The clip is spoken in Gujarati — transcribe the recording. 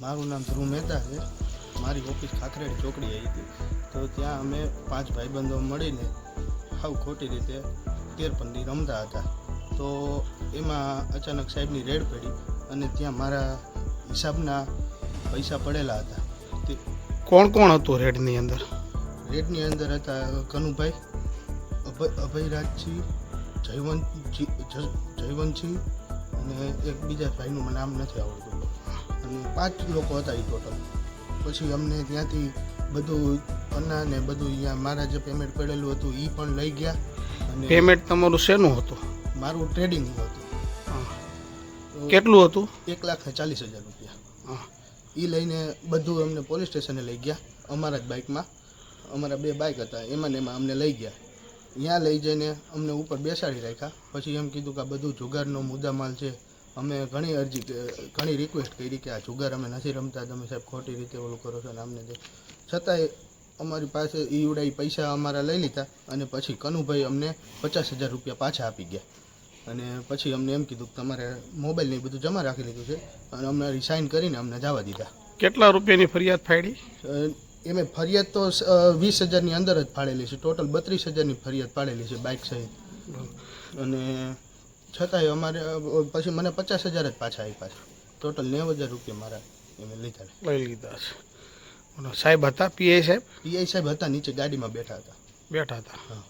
મારું નામ ધ્રુવ મહેતા છે. મારી ઓફિસ ખાખરેડી ચોકડી આવી હતી. તો ત્યાં અમે પાંચ ભાઈબંધો મળીને હાવ ખોટી રીતે તેરપંડી રમતા હતા. તો એમાં અચાનક સાહેબની રેડ પડી અને ત્યાં મારા હિસાબના પૈસા પડેલા હતા. તે કોણ કોણ હતું રેડની અંદર? રેડની અંદર હતા કનુભાઈ અભય અભયરાજજી જયવંત જ- જયવંતજી અને એક બીજા ભાઈનું નામ નથી આવડતું. અને પાંચ લોકો હતા એ ટોટલ પછી અમને ત્યાંથી બધું પન્ના ને બધું અહીંયા મારા જે પેમેન્ટ પડેલું હતું એ પણ લઈ ગયા અને પેમેન્ટ તમારું શેનું હતું? મારું ટ્રેડિંગ હતું. કેટલું હતું? એક લાખ ને ચાલીસ હજાર રૂપિયા. એ લઈને બધું અમને પોલીસ સ્ટેશને લઈ ગયા અમારા જ બાઇકમાં અમારા બે બાઇક હતા એમાં ને એમાં અમને લઈ ગયા. ત્યાં લઈ જઈને અમને ઉપર બેસાડી રાખ્યા. પછી એમ કીધું કે આ બધું જુગારનો મુદ્દામાલ છે અમે ઘણી અરજી ઘણી રિક્વેસ્ટ કરી કે આ જુગાર અમે નથી રમતા તમે સાહેબ ખોટી રીતે ઓલું કરો છો ને આમને તે છતાંય અમારી પાસે ઈવડા પૈસા અમારા લઈ લીધા અને પછી કનુભાઈ અમને પચાસ હજાર રૂપિયા પાછા આપી ગયા. અને પછી અમને એમ કીધું કે તમારે મોબાઈલ ને બધું જમા રાખી લીધું છે અને અમને રિસાઇન કરીને અમને જવા દીધા. કેટલા રૂપિયાની ફરિયાદ ફાડી? એમે ફરિયાદ તો વીસ હજારની અંદર જ ફાળેલી છે. ટોટલ બત્રીસ હજારની ફરિયાદ પાડેલી છે બાઇક સહિત. અને છતાંય અમારે પછી મને પચાસ હજાર જ પાછા આપ્યા છે. ટોટલ નેવ હજાર રૂપિયા મારા એમે લીધા લઈ લીધા છે. સાહેબ હતા પીઆઈ સાહેબ? પીઆઈ સાહેબ હતા નીચે ગાડીમાં બેઠા હતા. બેઠા હતા. હા.